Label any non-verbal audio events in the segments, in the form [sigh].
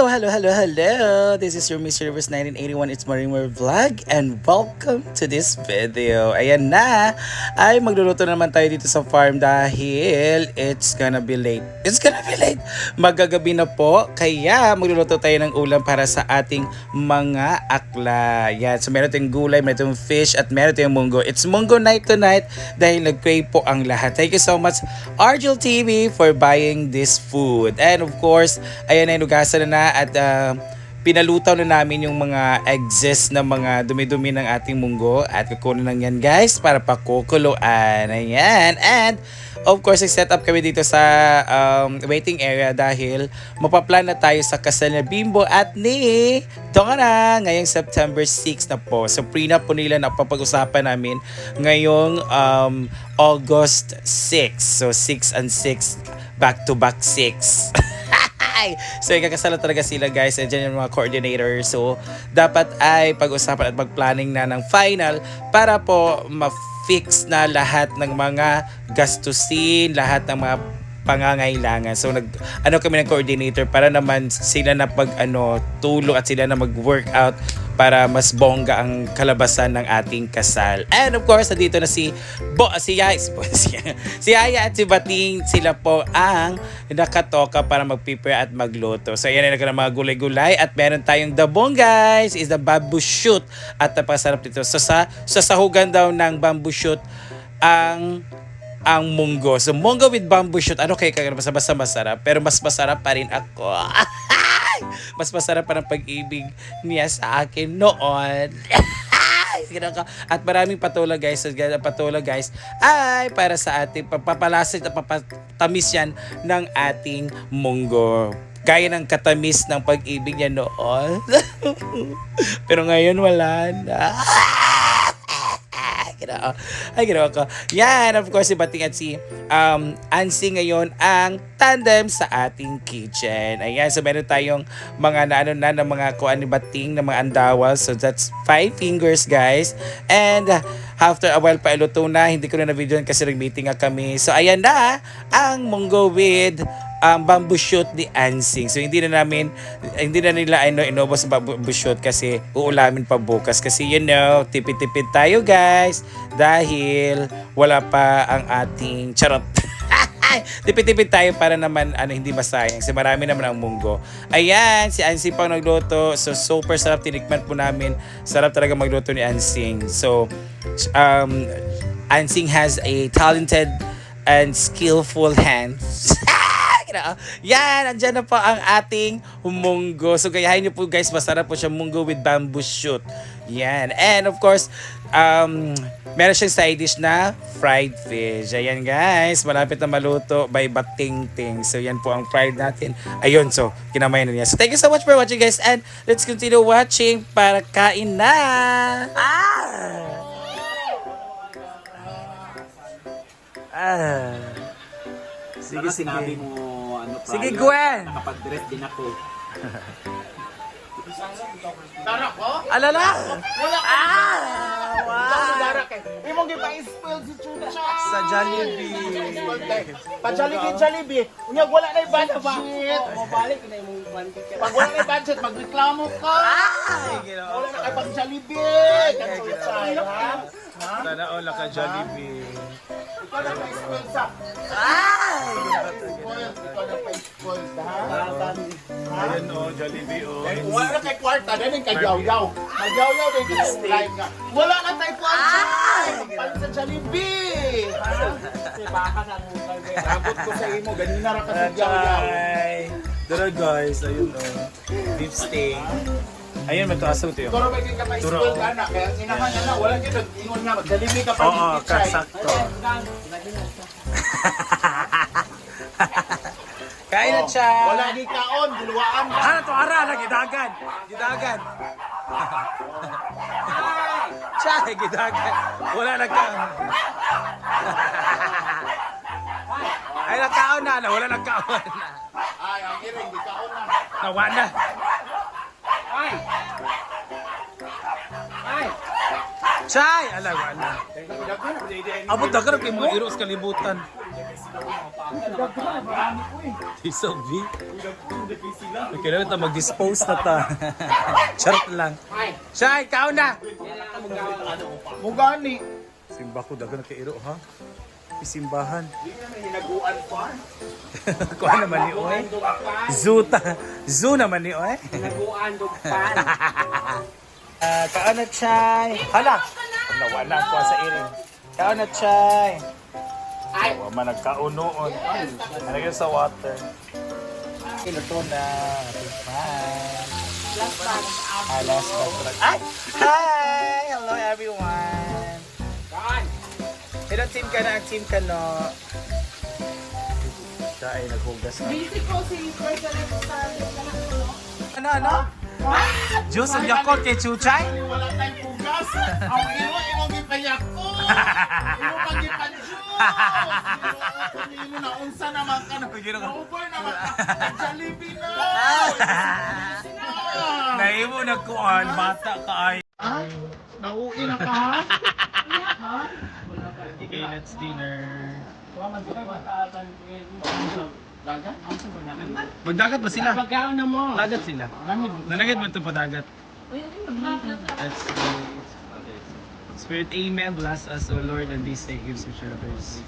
Hello, hello, hello, hello! This is your Miss Universe 1981. It's Marimar Vlog and welcome to this video. Ayan na! Ay, magluluto na naman tayo dito sa farm dahil it's gonna be late. It's gonna be late! Magagabi na po, kaya magluluto tayo ng ulam para sa ating mga akla. Yan, so meron tayong gulay, meron tayong fish, at meron tayong munggo. It's munggo night tonight dahil nag-pray po ang lahat. Thank you so much, Argel TV, for buying this food. And of course, ayan na, inugasan na at uh, pinalutaw na namin yung mga excess na mga dumi-dumi ng ating munggo at kukunin lang yan guys para pakukuluan. Ayan. And of course, set up kami dito sa um, waiting area dahil mapaplan na tayo sa kasal na Bimbo at ni Tonga na ngayong September 6 na po. So prenup po nila na papag-usapan namin ngayong um, August 6. So 6 and 6 back to back 6. [laughs] Ay! So, ikakasala talaga sila guys. Nandiyan yung mga coordinator. So, dapat ay pag-usapan at mag-planning na ng final para po ma-fix na lahat ng mga gastusin, lahat ng mga pangangailangan. So nag ano kami ng coordinator para naman sila na pag ano tulong at sila na mag-workout para mas bongga ang kalabasan ng ating kasal. And of course, nandito na si Bo, si Yaya, [laughs] si, Bo- si, si Yaya at si Bating, sila po ang nakatoka para mag-prepare at magluto. So ayan na ng mga gulay-gulay at meron tayong dabong guys, is the bamboo shoot at napasarap dito. So sa, sa sahugan daw ng bamboo shoot, ang ang munggo. So, munggo with bamboo shoot. Ano kaya kaya basta basta masarap. Pero mas masarap pa rin ako. [laughs] [laughs] mas masarap pa ng pag-ibig niya sa akin noon. [laughs] At maraming patola guys. So, patola guys ay para sa ating papapalasit at papatamis yan ng ating munggo. Gaya ng katamis ng pag-ibig niya noon. [laughs] Pero ngayon wala na. Ginoo. Ay, ginoo ko. Yan, of course, si Bating at si um, Ansi ngayon ang tandem sa ating kitchen. Ayan, so meron tayong mga na na ng mga kuan ni Bating na mga andawa. So that's five fingers, guys. And uh, after a while pa iluto na, hindi ko na na-video kasi nag-meeting nga kami. So ayan na ang munggo with um, bamboo shoot ni Ansing. So hindi na namin hindi na nila ano inubos ang bamboo shoot kasi uulamin pa bukas kasi you know, tipid-tipid tayo guys dahil wala pa ang ating charot. [laughs] Tipid-tipid tayo para naman ano hindi masayang kasi marami naman ang munggo. Ayan, si Ansing pang nagluto. So super sarap tinikman po namin. Sarap talaga magluto ni Ansing. So um Ansing has a talented and skillful hands. [laughs] Kina- Yan, andyan na po ang ating munggo. So, gayahin niyo po guys, masarap po siya munggo with bamboo shoot. Yan. And of course, um, meron siyang side dish na fried fish. Ayan guys, malapit na maluto by Bating Ting. So, yan po ang fried natin. Ayun, so, kinamay na niya. So, thank you so much for watching guys. And let's continue watching para kain na. Ah! Ah. Sige, sige. sinabi mo, ano, Sige, prior, Gwen! Nakapag-dress din ako. Alala! Wala ka. Ah! Wow. Wow! Imong gipa-spill si Chucha. Sa Jollibee. Pa Jollibee, Jollibee. Unya wala na yung budget. Mabalik na yung budget. Pag wala na yung budget, magreklamo ka. Ay! Wala na kay pag Jollibee. Chucha. ha? Sana all ka Jollibee. Ikaw na pa-spill sa. Ay! Na? Ayan o, Jollibee o. Eh, Wala na kay kwarta, ganin kay yaw-yaw. Mag-yaw-yaw din kasi live nga. Wala na tayo kwarta. Pan sa Jollibee. Kasi baka sa Rabot ko sa imo, ganina ra ka sa yaw-yaw. Ay! Tara guys, ayun o. Beef steak. Ayun, may tuasang ito yun. Pero may ka pa spoil ka na, kaya sinahan na na, wala kita, ingon nga, mag-delivery ka pa Oo, dito, Chay. Kain na siya! Wala di kaon, duluwaan ka. Ano to, ara, nagidagan! Gidagan! [laughs] Siya, gidagan! Wala na ka! Ay, nagkaon na, na, wala nagkaon na. Ay, ang iring, di kaon na. Nawa na. Ay! Ay! Chay! Ala, wala. Abot na ka kay mga iros kalibutan. Piso B. Okay na mag-dispose na ta. [laughs] Charot lang. Siya, ikaw na! Mugani. Simba ko, dagan na kairo ha? Isimbahan. Hinaguan [laughs] pa. Kuha naman ni Oy. Zoo ta. Zoo naman ni Oy. Naguan dog pan. Ah, kaan na chay. Hala. Nawala ko sa iring. Kaan na chay. Ay, wa man nagkaunoon. Nalagyan sa water. Ito na. Bye. Ah, last but Ay! Hi! Hello everyone! Kan. Hello team ka na, team ka no. Siya ay naghugas na. Busy ko si First Alexander. Ano, ano? Juice of Yakult kay Chuchay? Wala tayong pugas. Ang ko. Ino [laughs] pang Ino na unsa naman ka na. Nauboy naman ka. Jollibee na. Naimo nagkuhan, bata ka ay. Nauwi na ka ha? Okay, let's dinner. Magdagat ba sila? Pagkaon na mo. Dagat sila. Nanagad mo ito padagat. Let's pray. Spirit, Amen. Bless us, O Lord, and these day gives each others.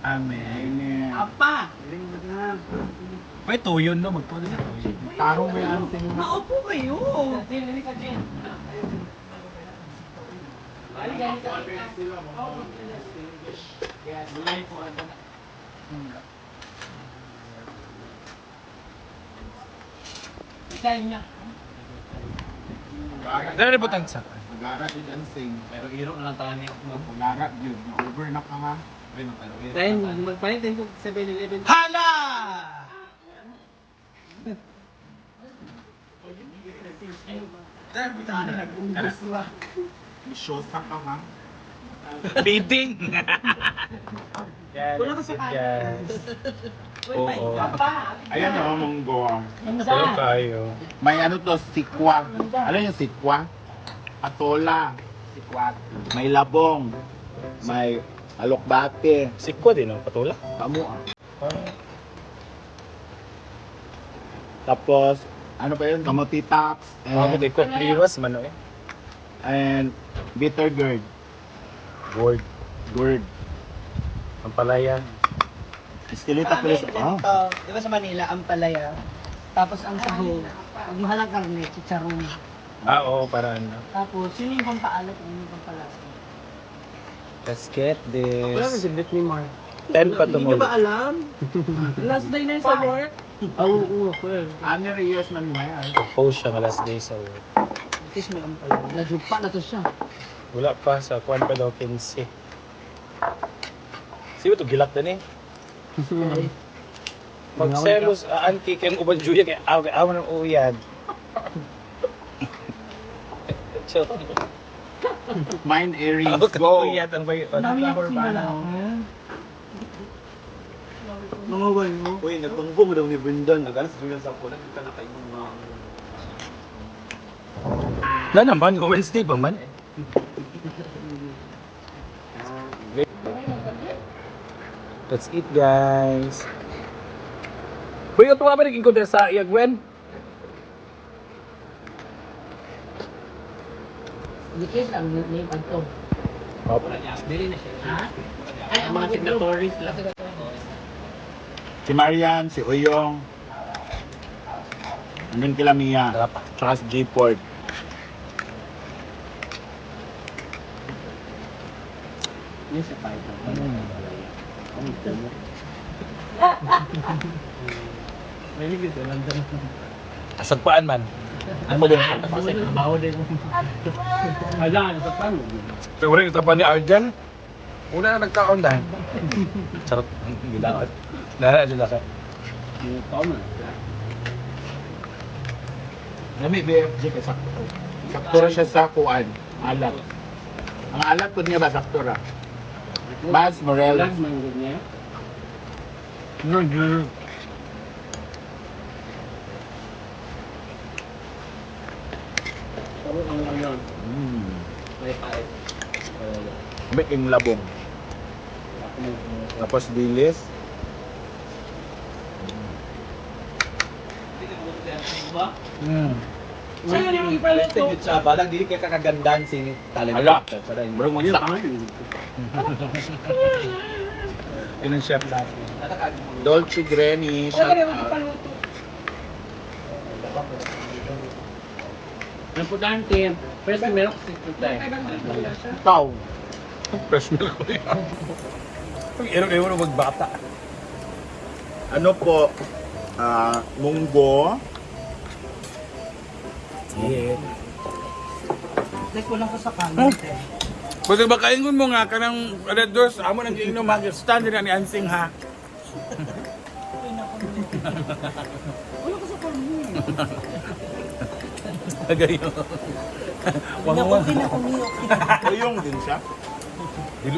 Amen. Apa. May tuyon, no? Magtuloy na tuyon. Tarong may ano tingin na. Naupo kayo. Dali po tangsa. Nagara din ang sing. Pero iro na lang tayo niya. Nagara yun. Over na ka ha. Then, magpalit din ko 7-Eleven. Hala! Isyosa ka ha. Bidding! Yan, that's it guys. Oo. Ayan o, munggo. Pero kayo. May ano to, sikwa. Ano yung sikwa? Patola. Sikwa. May labong. May alokbate. Sikwa din ang patula. Kamu ah. Tapos, ano pa yun? Kamuti tops. Ako And, liwas man eh. and bitter gourd. Word. Gourd. Ang palaya. Estilita Kami, pilis. ganito, Ah. di ba sa Manila, ang palaya. Tapos ang sabaw, pag mahal ang karne, chicharon. Ah, oo, para ano. Tapos, yun yung pampaalat, yun yung pampalasa. Let's get Wala this. kasi dit ni Mark. 10 pa Hindi ba alam? [laughs] Last day na yun sa work. Oo, oo, ako eh. Ano years man mo yan? Post siya nga last day sa work. At least may ampalaya. Najupa na to siya. Wala pa sa kuan pa daw 15. Siya to gilak din eh. Magselos, uh, anti kayong uban Julia kay aw aw ng uyad. Chill. Mind Aries. Aw ka Go. uyad ang bay. Mga wayo. Uy, nagtungbong daw ni Brendan. Nagana sa suyan sa ako. Nagkita na kayo mga... Na naman, kung Wednesday pa man. Let's eat, guys. Uy, ito nga ba naging sa Iagwen? Dikit lang yung yung pagto. Dili na siya. Ha? Ay, ang mga signatories lang. Si Marian, si Uyong. Hanggang kila Mia. Tsaka si J-Port. Yun sa Python. May ligid sa London. Asagpaan man. Ano din? Kasi kabaho din. Hala, ano sa paano? Pero wala yung tapan ni Arjan. Una na nagkaon dahil. Sarap. Gilawat. Nana, dyan na ka. Taon na. Nami BFG kay sakto. Saktura siya sa kuan. Alat. Ang alat po niya ba saktura? Mas Morel. Lag man niya. Ano ang ano? Mm. May five. Biking labong. Tapos dilis. Mm. Sa'yo yung ipaluto. sa balang dili kay kakagandaan si talent. Ala. Bro, mo Yun, sa tama yun. Yun ang chef natin. Dolce Granny. Shout out. Ang putante, first milk, secret tayo. Ikaw. Fresh milk ko yan. iro-iro magbata. Ano po? Ah, munggo. Like, kulang ko sa kanin. eh. Pwede ba kaingon mo nga kanang Red Doors, amo nang giinom ha, stand din ni Ansing ha. Agayo. Hindi na okay na kumiyok. Ayong din siya. Dili